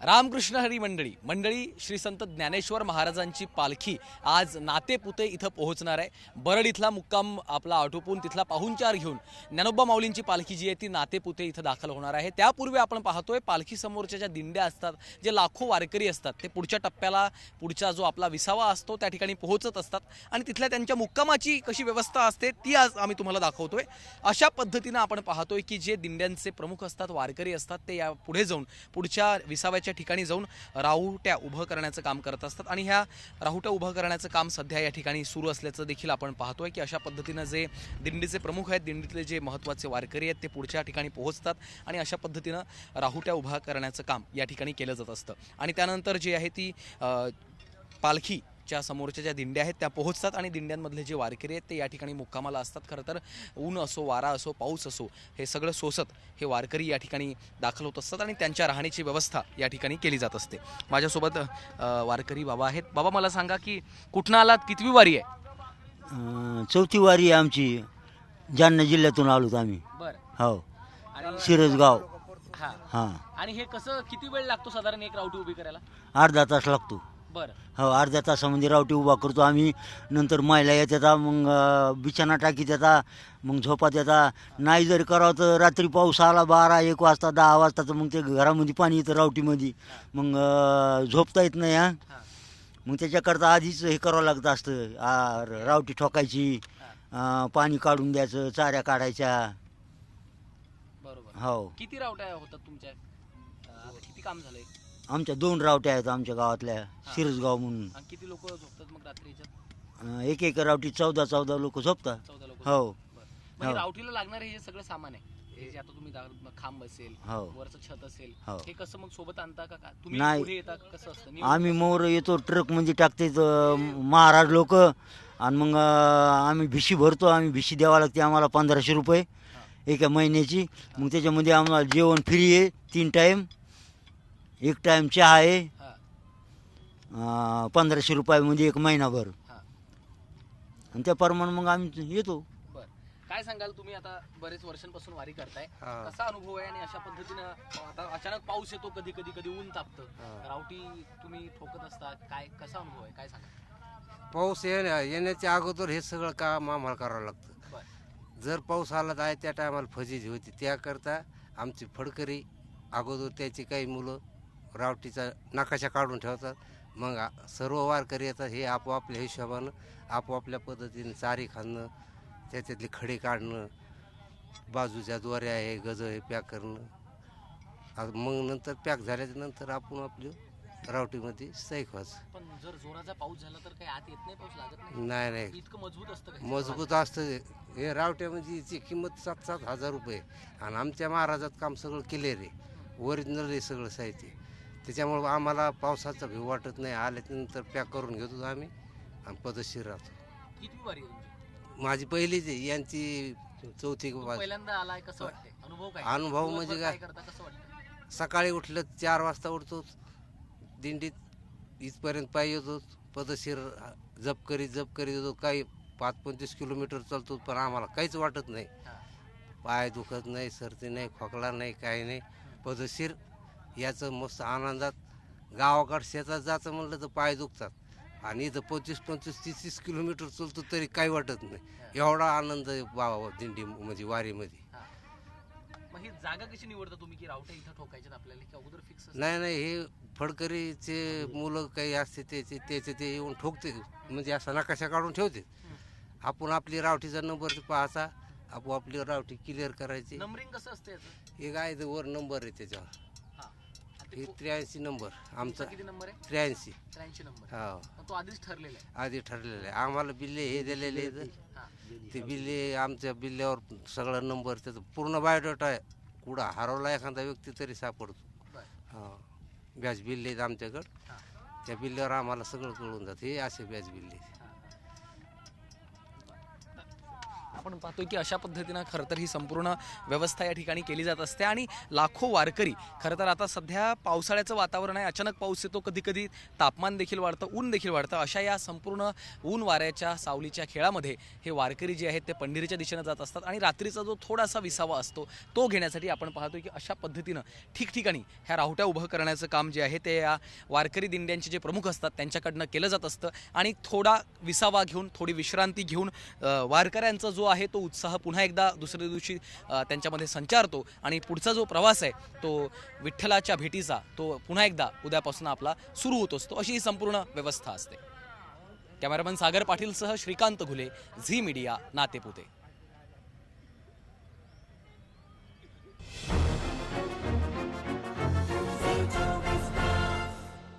रामकृष्ण हरी मंडळी. मंडळी श्री संत ज्ञानेश्वर महाराजांची पालखी आज नातेपुते इथं पोहोचणार आहे. बरड इथला मुक्काम आपला आटोपून तिथला पाहुणचार घेऊन ज्ञानोबा माऊलींची पालखी जी आहे ती नातेपुते इथं दाखल होणार आहे. त्यापूर्वी आपण पाहतोय पालखीसमोरच्या ज्या दिंड्या असतात जे लाखो वारकरी असतात ते पुढच्या टप्प्याला पुढचा जो आपला विसावा असतो त्या ठिकाणी पोहोचत असतात आणि तिथल्या त्यांच्या मुक्कामाची कशी व्यवस्था असते ती आज आम्ही तुम्हाला दाखवतोय. अशा पद्धतीनं आपण पाहतोय की जे दिंड्यांचे प्रमुख असतात वारकरी असतात ते या पुढे जाऊन पुढच्या विसाव्याच्या ठिकाणी जाऊन राहुट्या उभं करण्याचं काम करत असतात. आणि ह्या राहुट्या उभं करण्याचं काम सध्या या ठिकाणी सुरू असल्याचं देखील आपण पाहतोय की अशा पद्धतीनं जे दिंडीचे प्रमुख आहेत दिंडीतले जे महत्त्वाचे वारकरी आहेत ते पुढच्या ठिकाणी पोहोचतात आणि अशा पद्धतीनं राहुट्या उभा करण्याचं काम या ठिकाणी केलं जात असतं. आणि त्यानंतर जी आहे ती पालखी पालखीच्या समोरच्या ज्या दिंड्या आहेत त्या पोहोचतात आणि दिंड्यांमधले जे वारकरी आहेत ते या ठिकाणी मुक्कामाला असतात. खरं तर ऊन असो वारा असो पाऊस असो हे सगळं सोसत हे वारकरी या ठिकाणी दाखल होत असतात आणि त्यांच्या राहण्याची व्यवस्था या ठिकाणी केली जात असते. माझ्यासोबत वारकरी बाबा आहेत. बाबा मला सांगा की कुठनं आलात? कितवी वारी आहे? चौथी वारी आहे आमची. जालना जिल्ह्यातून आलोत आम्ही. बरं. हो. आणि शिरसगाव. हा. हां. आणि हे कसं किती वेळ लागतो साधारण एक रावटी उभी करायला? अर्धा तास लागतो. बरं. हो अर्ध्या तासामध्ये रावटी उभा करतो आम्ही. नंतर महिला येतात मग अं, बिछाना टाकीत येतात मग झोपात येतात नाही जर करावं तर रात्री पाऊस आला बारा एक वाजता दहा वाजता तर मग ते घरामध्ये पाणी येतं रावटीमध्ये. मग अं, झोपता येत नाही हां. मग त्याच्याकरता आधीच हे करावं लागतं असतं. आ, रावटी ठोकायची अं, पाणी काढून द्यायचं चाऱ्या काढायच्या. बरोबर. हो. किती रावट्या होतात तुमच्या? आता किती काम झालंय? आमच्या दोन रावट्या आहेत आमच्या गावातल्या शिरसगाव म्हणून. आणि किती लोक झोपतात मग अं, एक एक रावटी चौदा चौदा लोक झोपतात. चौदा लोक हो. म्हणजे हो. रावटीला लागणारे हे जे सगळं सामान आहे हे जे आता तुम्ही दा- खांब असेल हो. वरचं छत असेल हो. हे कसं मग सोबत आणता का? का तुम्ही नाही. पुढे येता का? कसं असतं? नियोजन आम्ही मोर येतो ट्रकमध्ये टाकते महाराज लोक. आणि मग अं, आम्ही भिशी भरतो आम्ही भिशी द्यावा लागते आम्हाला पंधराशे रुपये एका महिन्याची. मग त्याच्यामध्ये आम्हाला जेवण फ्री आहे तीन टाईम एक टाईम चहा आहे. हा, अं, पंधराशे रुपयामध्ये एक महिनाभर. हा. आणि त्याप्रमाणे मग आम्ही येतो. बर. काय सांगाल तुम्ही आता बरेच वर्षांपासून वारी करताय? हा. कसा अनुभव आहे आणि अशा पद्धतीनं आता अचानक पाऊस येतो कधी कधी कधी ऊन तापतं. रावटी तुम्ही ठोकत असता काय कसा अनुभव आहे? काय सांगा पाऊस येण्या येण्याच्या अगोदर हे सगळं काम आम्हाला करावं लागतं. बर. जर पाऊस आला तर आहे त्या टायमाला फजिती होती. त्याकरता आमची फडकरी अगोदर त्याची काही मुलं रावटीचा नकाशा काढून ठेवतात. मग सर्व वारकरी येतात. हे आपोआपल्या हिशोबानं आपोआपल्या पद्धतीने चारी खाणं त्याच्यातले खडे काढणं बाजूच्या दोऱ्या आहे गज हे पॅक करणं. मग नंतर पॅक झाल्याच्यानंतर आपण आपली रावटीमध्ये सैक व्हायचं पण जर जोराचा पाऊस झाला तर काही आत येत नाही पाऊस? लागत नाही? नाही नाही. इतकं मजबूत असतं का? मजबूत असतं. हे रावट्यामध्ये याची किंमत सात सात हजार रुपये आणि आमच्या महाराजात काम सगळं क्लिअर आहे. ओरिजिनल आहे सगळं साहित्य. त्याच्यामुळं आम्हाला पावसाचा भीव वाटत नाही. आल्यानंतर पॅक करून घेतो आम्ही आणि पदशीर राहतो. किती आहे तुमची? माझी पहिलीच आहे. यांची चौथी तुम्ही वा- पहिल्यांदा आलाय कसं वाटतंय? अनुभव काय? अनुभव दिवसभर म्हणजे काय काय? करता कसं वाटतं सकाळी उठलं चार वाजता उठतो. दिंडीत इथपर्यंत पायी येतो. पदशीर जप करीत जप करीत येतो. काही पाच पंचवीस किलोमीटर चालतो पण आम्हाला काहीच वाटत नाही. हा. पाय दुखत नाही सर्दी नाही खोकला नाही काही नाही. पदशीर याचं मस्त आनंदात. गावाकडे शेतात जायचं म्हणलं तर पाय दुखतात. आणि इथं पंचवीस पंचवीस तीस तीस किलोमीटर चालतो तरी काही वाटत नाही. एवढा आनंद आहे बाबा दिंडी म्हणजे वारीमध्ये. मग ही जागा कशी निवडता तुम्ही की रावटे इथं ठोकायच्यात आपल्याला? की अगोदर फिक्स नाही नाही हे फडकरीचे मुलं काही असते त्याचे त्याचे ते येऊन ठोकते. म्हणजे असा नकाशा काढून ठेवते. आपण आपली रावटीचा नंबर पाहायचा आपण आपली रावटी क्लिअर करायची. नंबरिंग कसं असतं हे काय वर नंबर आहे त्याच्यावर. हा त्र्याऐंशी नंबर. आमचा किती नंबर आहे? त्र्याऐंशी. त्र्याऐंशी नंबर. हो. मग तो आधीच ठरलेला आहे. आधी ठरलेलं आहे. आम्हाला बिल्ले हे दिलेले आहेत. हा. ते बिल्ले आमच्या बिल्ल्यावर सगळा नंबर त्याचा पूर्ण बायोडाटा आहे. कुठं हरवला एखादा व्यक्ती तरी सापडतो. बरं. हा. बिल्ले आहेत आमच्याकडं. हा. त्या बिल्ल्यावर आम्हाला सगळं कळून जातं. हे असे बॅच बिल्ले आपण आपण पाहतोय की अशा पद्धतीनं खरं तर ही संपूर्ण व्यवस्था या ठिकाणी केली जात असते. आणि लाखो वारकरी खरं तर आता सध्या पावसाळ्याचं वातावरण आहे. अचानक पाऊस येतो कधी कधी तापमान देखील वाढतं ऊन देखील वाढतं. अशा या संपूर्ण ऊन वाऱ्याच्या सावलीच्या खेळामध्ये हे वारकरी जे आहेत ते पंढरीच्या दिशेनं जात असतात. आणि रात्रीचा जो थोडासा विसावा असतो तो घेण्यासाठी आपण पाहतोय की अशा पद्धतीनं ठिकठिकाणी ह्या राहुट्या उभं करण्याचं काम जे आहे ते या वारकरी दिंड्यांचे जे प्रमुख असतात त्यांच्याकडनं केलं जात असतं. आणि थोडा विसावा घेऊन थोडी विश्रांती घेऊन वारकऱ्यांचा जो आहे तो उत्साह पुन्हा एकदा दुसऱ्या दिवशी त्यांच्यामध्ये संचारतो. आणि पुढचा जो प्रवास आहे तो विठ्ठलाच्या भेटीचा तो पुन्हा एकदा उद्यापासून आपला सुरू होत असतो. अशी ही संपूर्ण व्यवस्था असते. कॅमेरामन सागर पाटीलसह श्रीकांत घुले झी मीडिया नातेपुते.